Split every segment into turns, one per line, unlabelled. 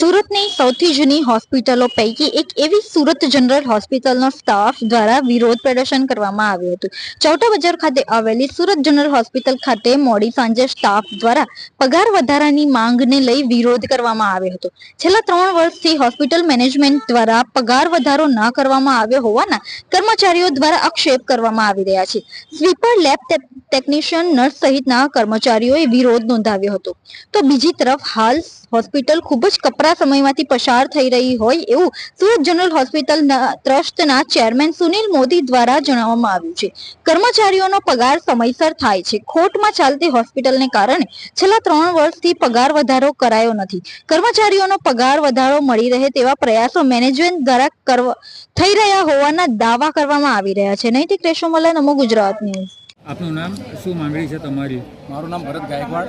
સુરતની સૌથી જૂની હોસ્પિટલો પૈકી એક એવી સુરત જનરલ હોસ્પિટલનો સ્ટાફ દ્વારા વિરોધ પ્રદર્શન કરવામાં આવ્યું હતું. ચૌટા બજાર ખાતે આવેલી સુરત જનરલ હોસ્પિટલ ખાતે મોડી સાંજે સ્ટાફ દ્વારા પગાર વધારાની માંગને લઈ વિરોધ કરવામાં આવ્યો હતો. છેલ્લા ત્રણ વર્ષથી હોસ્પિટલ મેનેજમેન્ટ દ્વારા પગાર વધારો ન કરવામાં આવ્યો હોવાના કર્મચારીઓ દ્વારા આક્ષેપ કરવામાં આવી રહ્યા છે. સ્વીપર લેબ ટેકનિશિયન નર્સ સહિતના કર્મચારીઓએ વિરોધ નોંધાવ્યો હતો. તો બીજી તરફ હાલ હોસ્પિટલ ખૂબ જ કપરા સમયમાંથી પસાર થઈ રહી હોય એવું સુરત જનરલ હોસ્પિટલ ટ્રસ્ટના ચેરમેન સુનિલ મોદી દ્વારા જણાવવામાં આવ્યું છે. કર્મચારીઓનો પગાર સમયસર થાય છે. ખોટમાં ચાલતી હોસ્પિટલને કારણે છેલ્લા ત્રણ વર્ષથી પગાર વધારો કરાયો નથી. કર્મચારીઓનો પગાર વધારો મળી રહે તેવા પ્રયાસો મેનેજમેન્ટ દ્વારા કરવા થઈ રહ્યા હોવાના દાવા કરવામાં આવી રહ્યા છે. નૈતિક રેશોમલા નમો ગુજરાત ન્યૂઝ.
આપનું નામ શું માંગણી છે તમારી?
મારું નામ ભરત ગાયકવાડ.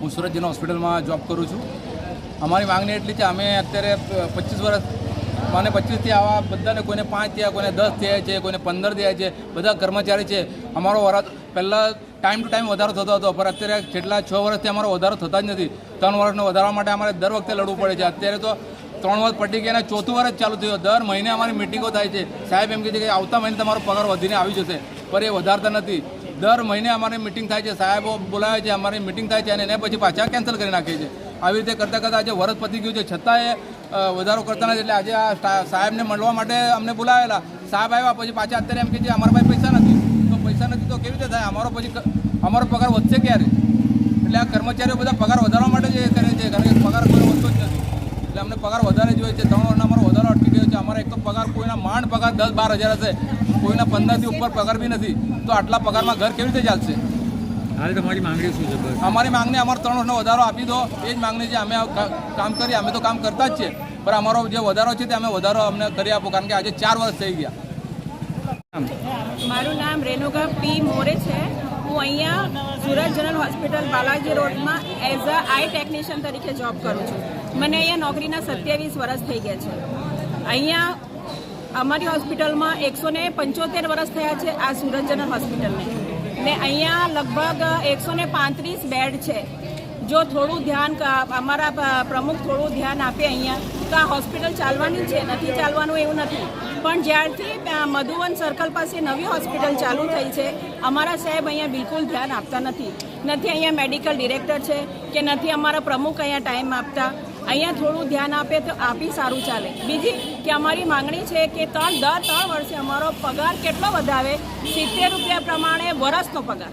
હું સુરત જિલ્લા હોસ્પિટલમાં જોબ કરું છું. અમારી માંગણી એટલી છે, અમે અત્યારે પચીસ વર્ષ મને પચીસથી આવા બધાને કોઈને પાંચ થયા, કોઈને દસ થયા છે, કોઈને પંદર થયા છે, બધા કર્મચારી છે. અમારો વરસ પહેલાં ટાઈમ ટુ ટાઈમ વધારો થતો હતો, પણ અત્યારે છેલ્લા છ વર્ષથી અમારો વધારો થતા જ નથી. ત્રણ વર્ષનો વધારવા માટે અમારે દર વખતે લડવું પડે છે. અત્યારે તો ત્રણ વર્ષ પટી ગયા ચોથું વર્ષ ચાલુ થયું. દર મહિને અમારી મિટિંગો થાય છે. સાહેબ એમ કહે છે કે આવતા મહિને તમારો પગાર વધીને આવી જશે, પણ એ વધારતા નથી. દર મહિને અમારી મિટિંગ થાય છે. સાહેબો બોલાવે છે, અમારી મિટિંગ થાય છે અને એને પછી પાછા કેન્સલ કરી નાખે છે. આવી રીતે કરતાં કરતાં આજે વરસ પતી ગયું છે. છતાંય વધારો કરતા નથી. એટલે આજે આ સાહેબને મળવા માટે અમને બોલાવેલા. સાહેબ આવ્યા, પછી પાછા અત્યારે એમ કે છે, અમારા પાસે પૈસા નથી. તો પૈસા નથી તો કેવી રીતે થાય? અમારો પછી અમારો પગાર વધશે ક્યારે? એટલે આ કર્મચારીઓ બધા પગાર વધારવા માટે જ એ કરે છે. કારણ કે પગાર કોઈ વધતો જ નથી. એટલે અમને પગાર વધારે જોઈએ છે. ત્રણ વર્ષના અમારો વધારો અટકી ગયો છે. અમારે એક તો પગાર કોઈના માંડ પગાર દસ બાર હજાર હશે. કોઈના પંદરથી ઉપર પગાર બી નથી. તો આટલા પગારમાં ઘર કેવી રીતે ચાલશે?
હાલ તમારી માંગણી શું છે?
અમારી માંગણી અમારો ત્રણ વર્ષનો વધારો આપી દો. એ જ માંગણી છે અમે કામ કરીએ. અમે તો કામ કરતા જ છીએ. પણ અમારો જે વધારો છે તે અમે વધારો અમને કરી આપો કારણ કે આજે ચાર વર્ષ થઈ ગયા.
મારું નામ રેણુકા પી મોરે છે. હું અહીંયા સુરત જનરલ હોસ્પિટલ બાલાજી રોડમાં એઝ અ આઈ ટેકનિશિયન તરીકે જોબ કરું છું. મને અહીંયા નોકરીના સત્યાવીસ વર્ષ થઈ ગયા છે. અહીંયા અમારી હોસ્પિટલમાં એકસો ને પંચોતેર વર્ષ થયા છે આ સુરત જનરલ હોસ્પિટલને. ને અહીંયા લગભગ એકસો ને પાંત્રીસ બેડ છે. જો થોડું ધ્યાન અમારા પ્રમુખ થોડું ધ્યાન આપે અહીંયા, તો આ હોસ્પિટલ ચાલવાની છે, નથી ચાલવાનું એવું નથી. પણ જ્યારથી મધુવન સર્કલ પાસે નવી હોસ્પિટલ ચાલુ થઈ છે, અમારા સાહેબ અહીંયા બિલકુલ ધ્યાન આપતા નથી. નથી અહીંયા મેડિકલ ડિરેક્ટર છે, કે નથી અમારા પ્રમુખ અહીંયા ટાઈમ આપતા. અહીંયા થોડું ધ્યાન આપે તો આપી સારું ચાલે. બીજી કે અમારી માંગણી છે કે ત્રણ, દર ત્રણ વર્ષે અમારો પગાર કેટલો વધારે? સિત્તેર રૂપિયા પ્રમાણે વર્ષનો પગાર.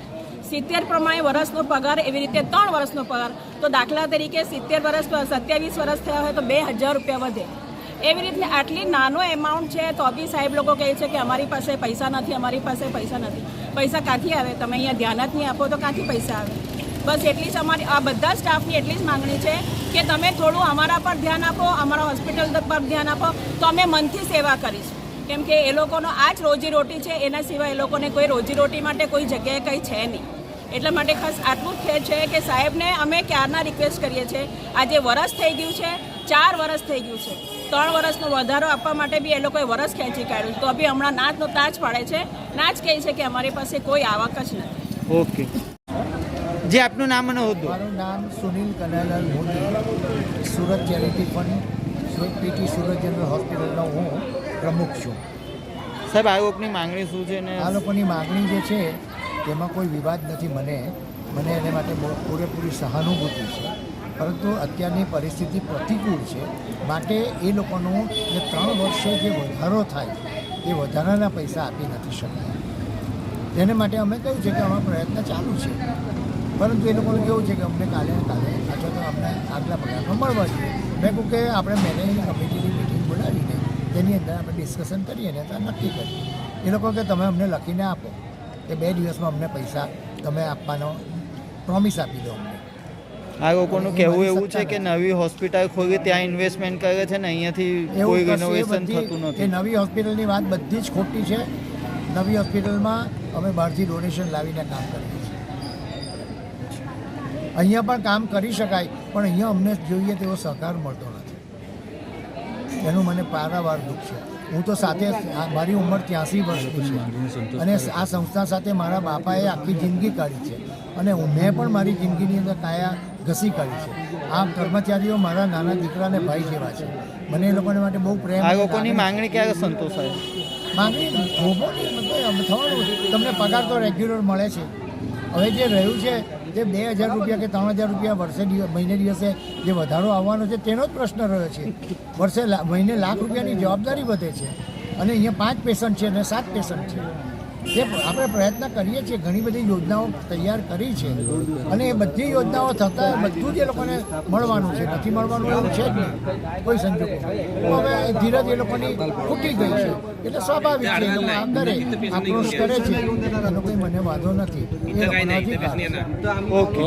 સિત્તેર પ્રમાણે વર્ષનો પગાર, એવી રીતે ત્રણ વર્ષનો પગાર. તો દાખલા તરીકે સિત્તેર વર્ષ સત્યાવીસ વર્ષ થયા હોય તો બે હજાર રૂપિયા વધે. એવી રીતે આટલી નાનો એમાઉન્ટ છે તો બી સાહેબ લોકો કહે છે કે અમારી પાસે પૈસા નથી, અમારી પાસે પૈસા નથી. પૈસા ક્યાંથી આવે? તમે અહીંયા ધ્યાન જ નહીં આપો તો ક્યાંથી પૈસા આવે? બસ એટલી જ અમારી આ બધા સ્ટાફની એટલી જ માંગણી છે કે તમે થોડું અમારા પર ધ્યાન આપો, અમારા હોસ્પિટલ પર ધ્યાન આપો, તો અમે મનથી સેવા કરીશું. કેમ કે એ લોકોનો આ જ રોજીરોટી છે, એના સિવાય એ લોકોને કોઈ રોજીરોટી માટે કોઈ જગ્યાએ કંઈ છે નહીં. એટલા માટે ખાસ આટલું જ છે કે સાહેબને અમે ક્યારના રિક્વેસ્ટ કરીએ છીએ? આજે વરસ થઈ ગયું છે, ચાર વરસ થઈ ગયું છે. ત્રણ વરસનો વધારો આપવા માટે બી એ લોકોએ વરસ ખેંચી કાઢ્યું. તો બી હમણાં નાચનો તાજ પાડે છે. નાચ કહે છે કે અમારી પાસે કોઈ આવક જ નથી.
ઓકે જે આપનું નામ અને હોદ્દો?
મારું નામ Sunil Kanaiyalal Modi Surat charity fund Surat PT Surat general હોસ્પિટલનો હું પ્રમુખ છું.
સાહેબ આ લોકોની માંગણી શું છે ને?
આ લોકોની માંગણી જે છે તેમાં કોઈ વિવાદ નથી મને. મને એને માટે પૂરેપૂરી સહાનુભૂતિ છે. પરંતુ અત્યારની પરિસ્થિતિ પ્રતિકૂળ છે. માટે એ લોકોનું જે ત્રણ વર્ષે જે વધારો થાય એ વધારાના પૈસા આપી નથી શકતા. તેને માટે અમે કહ્યું છે કે અમારો પ્રયત્ન ચાલુ છે. પરંતુ એ લોકોનું કેવું છે કે અમને કાલે કાલે અથવા તો અમને આગલા પગારમાં મળવા જોઈએ. મેં કહું કે આપણે મેનેજિંગ કમિટીની મિટિંગ બોલાવીને તેની અંદર આપણે ડિસ્કશન કરીએ ને ત્યાં નક્કી કરીએ. એ લોકો કે તમે અમને લખીને આપો કે બે દિવસમાં અમને પૈસા તમે આપવાનો પ્રોમિસ આપી દો અમને.
આ લોકોનું કહેવું એવું છે કે નવી હોસ્પિટલ ખોલી ત્યાં ઇન્વેસ્ટમેન્ટ કરે છે ને અહીંયાથી કોઈ રિનોવેશન થતું
એ નવી હોસ્પિટલની વાત બધી જ ખોટી છે. નવી હોસ્પિટલમાં અમે બહારથી ડોનેશન લાવીને કામ કરીએ. અહીંયા પણ કામ કરી શકાય પણ અહીંયા અમને જોઈએ તેવો સહકાર મળતો નથી. એનું મને પારાવાર દુઃખ છે. હું તો સાથે મારી ઉંમર ત્યાંસી વર્ષની છે. અને આ સંસ્થા સાથે મારા બાપાએ આખી જિંદગી કાઢી છે. અને મેં પણ મારી જિંદગીની અંદર કાયા ઘસી કરી છે. આ કર્મચારીઓ મારા નાના દીકરાને ભાઈ જેવા છે. મને એ લોકોને માટે બહુ પ્રેમ
આ લોકોની માંગણી ક્યારે સંતોષાય?
માંગણી મતલબ થવાનું. તમને પગાર તો રેગ્યુલર મળે છે. હવે જે રહ્યું છે તે બે હજાર રૂપિયા કે ત્રણ હજાર રૂપિયા વર્ષે મહિને દિવસે જે વધારો આવવાનો છે, તેનો જ પ્રશ્ન રહ્યો છે. વર્ષે મહિને લાખ રૂપિયાની જવાબદારી વધે છે. અને અહીંયા પાંચ પેશન્ટ છે અને સાત પેશન્ટ છે. તે આપણે પ્રયત્ન કરીએ છીએ, ઘણી બધી યોજનાઓ તૈયાર કરી છે અને એ બધી યોજનાઓ થતાં બધું જ એ લોકોને મળવાનું છે. નથી મળવાનું એવું છે જ નહીં, કોઈ સંજોગો. હવે ધીરજ એ લોકોની ખૂટી ગઈ છે. એટલે સ્વાભાવિક છે, એ આમ કરે આક્રોશ કરે છે. એનો કોઈ મને વાંધો નથી. એ લોકોનો
ઓકે.